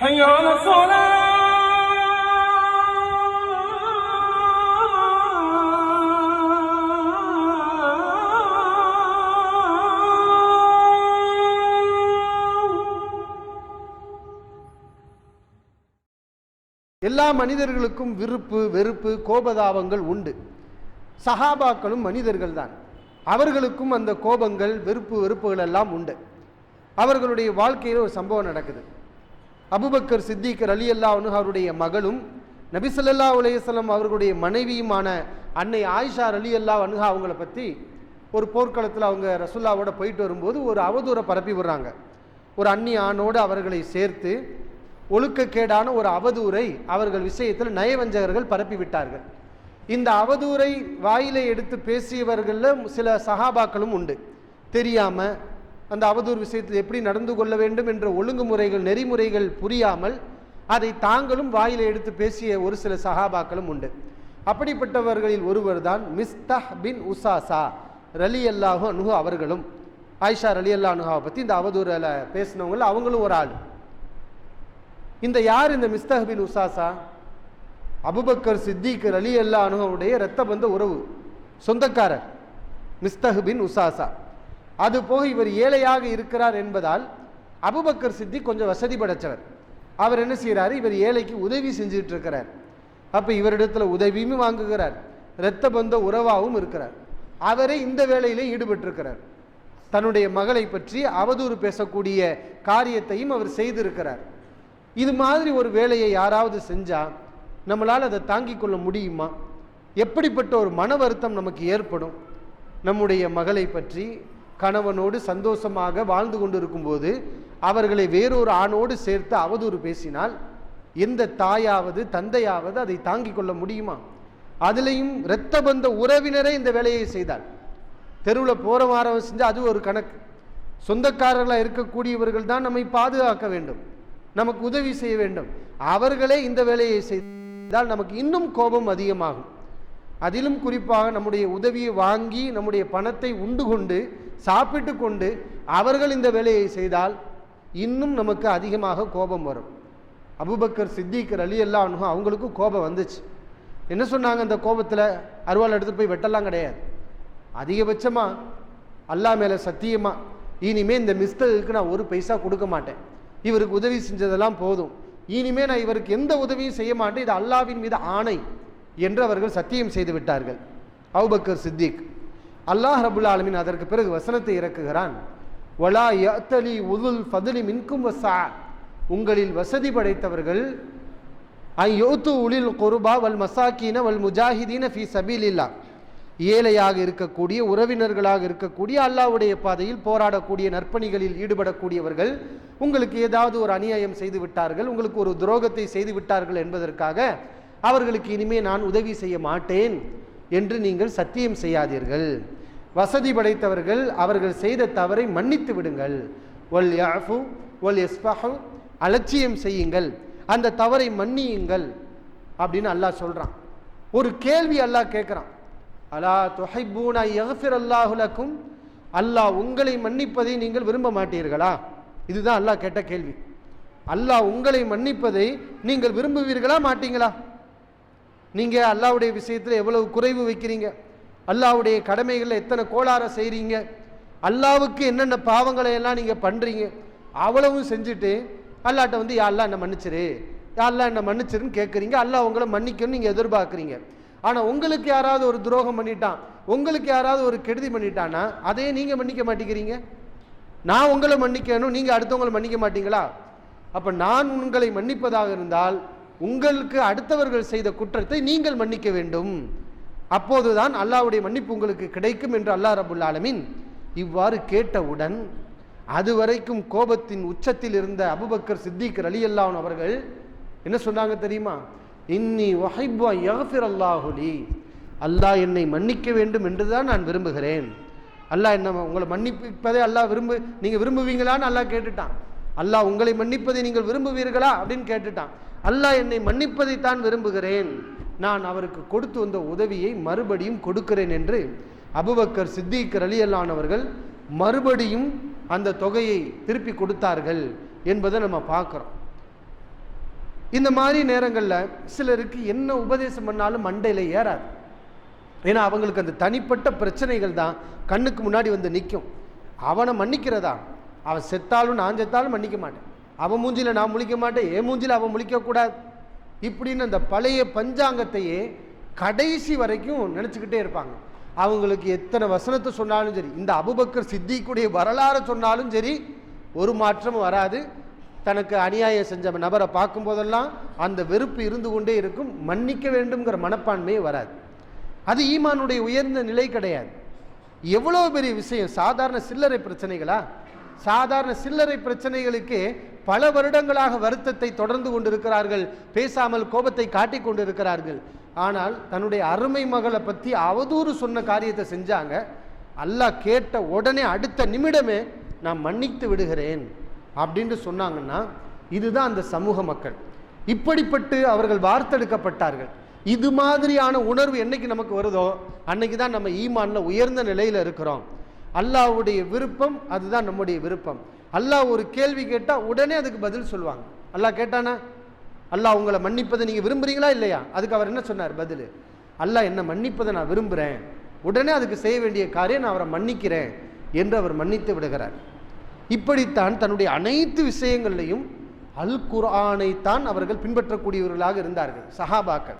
حي على الصلاة எல்லா மனிதர்களுக்கும் விருப்பு வெறுப்பு கோபதாபங்கள் உண்டு சஹாபாக்களும் மனிதர்கள் தான் அவர்களுக்கும் அந்த கோபங்கள் வெறுப்பு வெறுப்புகள் எல்லாம் உண்டு அவர்களுடைய வாழ்க்கையில் ஒரு சம்பவம் நடக்குது அபுபக்கர் சித்திகர் அலி அல்லா அவருடைய மகளும் நபிசல்லா உலேசலம் அவர்களுடைய மனைவியுமான அன்னை ஆயிஷா அலி அல்லா அனுகா அவங்கள பற்றி ஒரு போர்க்களத்தில் அவங்க ரசுல்லாவோட போயிட்டு வரும்போது ஒரு அவதூறை பரப்பி விடுறாங்க. ஒரு அந்நிய ஆணோடு அவர்களை சேர்த்து ஒழுக்கக்கேடான ஒரு அவதூரை அவர்கள் விஷயத்தில் நயவஞ்சகர்கள் பரப்பி விட்டார்கள். இந்த அவதூரை வாயிலை எடுத்து பேசியவர்களில் சில சகாபாக்களும் உண்டு. தெரியாமல் அந்த அவதூறு விஷயத்தில் எப்படி நடந்து கொள்ள வேண்டும் என்ற ஒழுங்குமுறைகள் நெறிமுறைகள் புரியாமல் அதை தாங்களும் வாயிலை எடுத்து பேசிய ஒரு சில சகாபாக்களும் உண்டு. அப்படிப்பட்டவர்களில் ஒருவர் தான் மிஸ்தஹ் பின் உசாசா ரலி அல்லாஹு அனுகு அவர்களும். ஆயிஷா ரலி அல்லா அனுகாவை பற்றி இந்த அவதூறில் பேசினவங்கள அவங்களும் ஒரு ஆள். இந்த யார் இந்த மிஸ்தஹ் பின் உசாசா? அபுபக்கர் சித்திக் ரலி அல்லா அனுகவுடைய இரத்த பந்த உறவு. சொந்தக்காரர். மிஸ்தஹ் பின் உசாசா. அது போக இவர் ஏழையாக இருக்கிறார் என்பதால் அபுபக்கர் சித்தி கொஞ்சம் வசதி படைச்சவர் அவர் என்ன செய்கிறாரு? இவர் ஏழைக்கு உதவி செஞ்சுட்டு இருக்கிறார். அப்போ இவரிடத்துல உதவியும் வாங்குகிறார். இரத்த பந்த உறவாகவும் இருக்கிறார். அவரே இந்த வேலையிலே ஈடுபட்டிருக்கிறார். தன்னுடைய மகளை பற்றி அவதூறு பேசக்கூடிய காரியத்தையும் அவர் செய்திருக்கிறார். இது மாதிரி ஒரு வேலையை யாராவது செஞ்சால் நம்மளால் அதை தாங்கிக் கொள்ள முடியுமா? எப்படிப்பட்ட ஒரு மன வருத்தம் நமக்கு ஏற்படும்? நம்முடைய மகளை பற்றி கணவனோடு சந்தோஷமாக வாழ்ந்து கொண்டிருக்கும்போது அவர்களை வேறொரு ஆணோடு சேர்த்து அவதூறு பேசினால் எந்த தாயாவது தந்தையாவது அதை தாங்கிக் கொள்ள முடியுமா? அதுலேயும் இரத்த பந்த உறவினரே இந்த வேலையை செய்தால் தெருவில் போகிற வாரம் செஞ்சால் அது ஒரு கணக்கு. சொந்தக்காரர்களாக இருக்கக்கூடியவர்கள் தான் நம்மை பாதுகாக்க வேண்டும். நமக்கு உதவி செய்ய வேண்டும். அவர்களே இந்த வேலையை செய்தால் நமக்கு இன்னும் கோபம் அதிகமாகும். அதிலும் குறிப்பாக நம்முடைய உதவியை வாங்கி நம்முடைய பணத்தை உண்டு கொண்டு சாப்பிட்டு கொண்டு அவர்கள் இந்த வேலையை செய்தால் இன்னும் நமக்கு அதிகமாக கோபம் வரும். அபுபக்கர் சித்திக்கர் அலி அல்லா அவங்களுக்கும் கோபம் வந்துச்சு. என்ன சொன்னாங்க அந்த கோபத்தில்? அருவாள் எடுத்துகிட்டு போய் வெட்டலாம் கிடையாது. அதிகபட்சமாக அல்லாஹ் மேலே சத்தியமாக இனிமேல் இந்த மிஸ்டருக்கு நான் ஒரு பைசா கொடுக்க மாட்டேன். இவருக்கு உதவி செஞ்சதெல்லாம் போதும். இனிமேல் நான் இவருக்கு எந்த உதவியும் செய்ய மாட்டேன். இது அல்லாவின் மீது ஆணை என்று அவர்கள் சத்தியம் செய்து விட்டார்கள். அவுபக்கர் சித்திக். அல்லாஹ் ரபுல் ஆலமின் அதற்கு பிறகு வசனத்தை இறக்குகிறான். வலா யத்தலி உதுல் ஃபதுலி மின்கும் வசா உங்களில் வசதி படைத்தவர்கள் யோத்து உளில் கொருபா வல் மசாக்கீன வல் முஜாஹிதீன ஃபி சபீலில்லா ஏழையாக இருக்கக்கூடிய உறவினர்களாக இருக்கக்கூடிய அல்லாஹ்வுடைய பாதையில் போராடக்கூடிய நற்பணிகளில் ஈடுபடக்கூடியவர்கள் உங்களுக்கு ஏதாவது ஒரு அநியாயம் செய்து விட்டார்கள் உங்களுக்கு ஒரு துரோகத்தை செய்து விட்டார்கள் என்பதற்காக அவர்களுக்கு இனிமே நான் உதவி செய்ய மாட்டேன். என்று நீங்கள் சத்தியம் செய்யாதீர்கள். வசதி படைத்தவர்கள் அவர்கள் செய்த தவறை மன்னித்து விடுங்கள். ஒல் யாஃபு ஒல் எஸ்பஹு அலட்சியம் செய்யுங்கள். அந்த தவறை மன்னியுங்கள் அப்படின்னு அல்லாஹ் சொல்கிறான் ஒரு கேள்வி அல்லாஹ் கேட்குறான். அலா துஹைபூனா யஃபிர் அல்லாஹுலக்கும் அல்லாஹ் உங்களை மன்னிப்பதை நீங்கள் விரும்ப மாட்டீர்களா? இதுதான் அல்லாஹ் கேட்ட கேள்வி. அல்லாஹ் உங்களை மன்னிப்பதை நீங்கள் விரும்புவீர்களா மாட்டீங்களா? நீங்கள் அல்லாவுடைய விஷயத்தில் எவ்வளவு குறைவு வைக்கிறீங்க? அல்லாவுடைய கடமைகளில் எத்தனை கோளாற செய்கிறீங்க அல்லாவுக்கு என்னென்ன பாவங்களை எல்லாம் நீங்கள் பண்ணுறீங்க அவ்வளவும் செஞ்சுட்டு அல்லாட்ட வந்து யாரெல்லாம் என்னை என்ன மன்னிச்சிரு. யாரெல்லாம் என்னை என்ன மன்னிச்சிருன்னு கேட்குறீங்க அல்லாஹ் உங்களை மன்னிக்கணும்னு நீங்கள் எதிர்பார்க்குறீங்க. ஆனால் உங்களுக்கு யாராவது ஒரு துரோகம் பண்ணிட்டான் உங்களுக்கு யாராவது ஒரு கெடுதி பண்ணிட்டான்னா அதையே நீங்கள் மன்னிக்க மாட்டேங்கிறீங்க? நான் உங்களை மன்னிக்கணும் நீங்கள் அடுத்தவங்களை மன்னிக்க மாட்டீங்களா? அப்போ நான் உங்களை மன்னிப்பதாக இருந்தால் உங்களுக்கு அடுத்தவர்கள் செய்த குற்றத்தை நீங்கள் மன்னிக்க வேண்டும். அப்போதுதான் அல்லாவுடைய மன்னிப்பு உங்களுக்கு கிடைக்கும் என்று அல்லாஹ் ரபுல் ஆலமின் இவ்வாறு கேட்டவுடன் அதுவரைக்கும் கோபத்தின் உச்சத்தில் இருந்த அபுபக்கர் சித்திக் அலி அல்லாஹ் அவர்கள் என்ன சொன்னாங்க தெரியுமா? இன்னி வஹைபா யஃபிர் அல்லாஹுலி அல்லாஹ் என்னை மன்னிக்க வேண்டும் என்றுதான் நான் விரும்புகிறேன். அல்லாஹ் என்ன உங்களை மன்னிப்பதை அல்லாஹ் விரும்பு நீங்கள் விரும்புவீங்களான்னு அல்லாஹ் கேட்டுட்டான். அல்லாஹ் உங்களை மன்னிப்பதை நீங்கள் விரும்புவீர்களா? அப்படின்னு கேட்டுட்டான். அல்லாஹ் என்னை மன்னிப்பதை தான் விரும்புகிறேன். நான் அவருக்கு கொடுத்து வந்த உதவியை மறுபடியும் கொடுக்கிறேன் என்று அபுபக்கர் சித்திக் ரலியல்லானவர்கள் மறுபடியும் அந்த தொகையை திருப்பி கொடுத்தார்கள் என்பதை நம்ம பார்க்குறோம். இந்த மாதிரி நேரங்களில் சிலருக்கு என்ன உபதேசம் பண்ணாலும் மண்டையில் ஏறாது. ஏன்னா அவங்களுக்கு அந்த தனிப்பட்ட பிரச்சனைகள் தான் கண்ணுக்கு முன்னாடி வந்து நிற்கும் அவனை மன்னிக்கிறதா? அவன் செத்தாலும் நான் செத்தாலும் மன்னிக்க மாட்டேன். அவன் மூஞ்சியில் நான் முழிக்க மாட்டேன். என் மூஞ்சியில் அவன் முழிக்கக்கூடாது இப்படின்னு அந்த பழைய பஞ்சாங்கத்தையே கடைசி வரைக்கும் நினச்சிக்கிட்டே இருப்பாங்க. அவங்களுக்கு எத்தனை வசனத்தை சொன்னாலும் சரி இந்த அபுபக்கர் சித்திக்குடைய வரலாறு சொன்னாலும் சரி ஒரு மாற்றமும் வராது. தனக்கு அநியாயம் செஞ்ச நபரை பார்க்கும்போதெல்லாம் அந்த வெறுப்பு இருந்து கொண்டே இருக்கும். மன்னிக்க வேண்டும்ங்கிற மனப்பான்மையே வராது. அது ஈமானுடைய உயர்ந்த நிலை கிடையாது. எவ்வளோ பெரிய விஷயம்? சாதாரண சில்லறை பிரச்சனைகளா? சாதாரண சில்லறை பிரச்சனைகளுக்கு பல வருடங்களாக வருத்தத்தை தொடர்ந்து கொண்டிருக்கிறார்கள். பேசாமல் கோபத்தை காட்டி கொண்டிருக்கிறார்கள். ஆனால் தன்னுடைய அருமை மகளை பற்றி அவதூறு சொன்ன காரியத்தை செஞ்சாங்க. அல்லாஹ் கேட்ட உடனே அடுத்த நிமிடமே நான் மன்னித்து விடுகிறேன் அப்படின்னு சொன்னாங்கன்னா இதுதான் அந்த சமூக மக்கள். இப்படிப்பட்டு அவர்கள் வார்த்தெடுக்கப்பட்டார்கள். இது மாதிரியான உணர்வு என்னைக்கு நமக்கு வருதோ அன்னைக்கு தான் நம்ம ஈமான்ல உயர்ந்த நிலையில் இருக்கிறோம். அல்லாவுடைய விருப்பம் அதுதான் நம்முடைய விருப்பம். அல்லாஹ் ஒரு கேள்வி கேட்டால் உடனே அதுக்கு பதில் சொல்லுவாங்க. அல்லாஹ் கேட்டானா? அல்லாஹ் உங்களை மன்னிப்பதை நீங்கள் விரும்புகிறீங்களா இல்லையா? அதுக்கு அவர் என்ன சொன்னார்? பதில். அல்லாஹ் என்ன மன்னிப்பதை நான் விரும்புகிறேன் உடனே அதுக்கு செய்ய வேண்டிய காரியம் நான் அவரை மன்னிக்கிறேன் என்று அவர் மன்னித்து விடுகிறார். இப்படித்தான் தன்னுடைய அனைத்து விஷயங்கள்லையும் அல் குர்ஆனை அவர்கள் பின்பற்றக்கூடியவர்களாக இருந்தார்கள். சஹாபாக்கள்.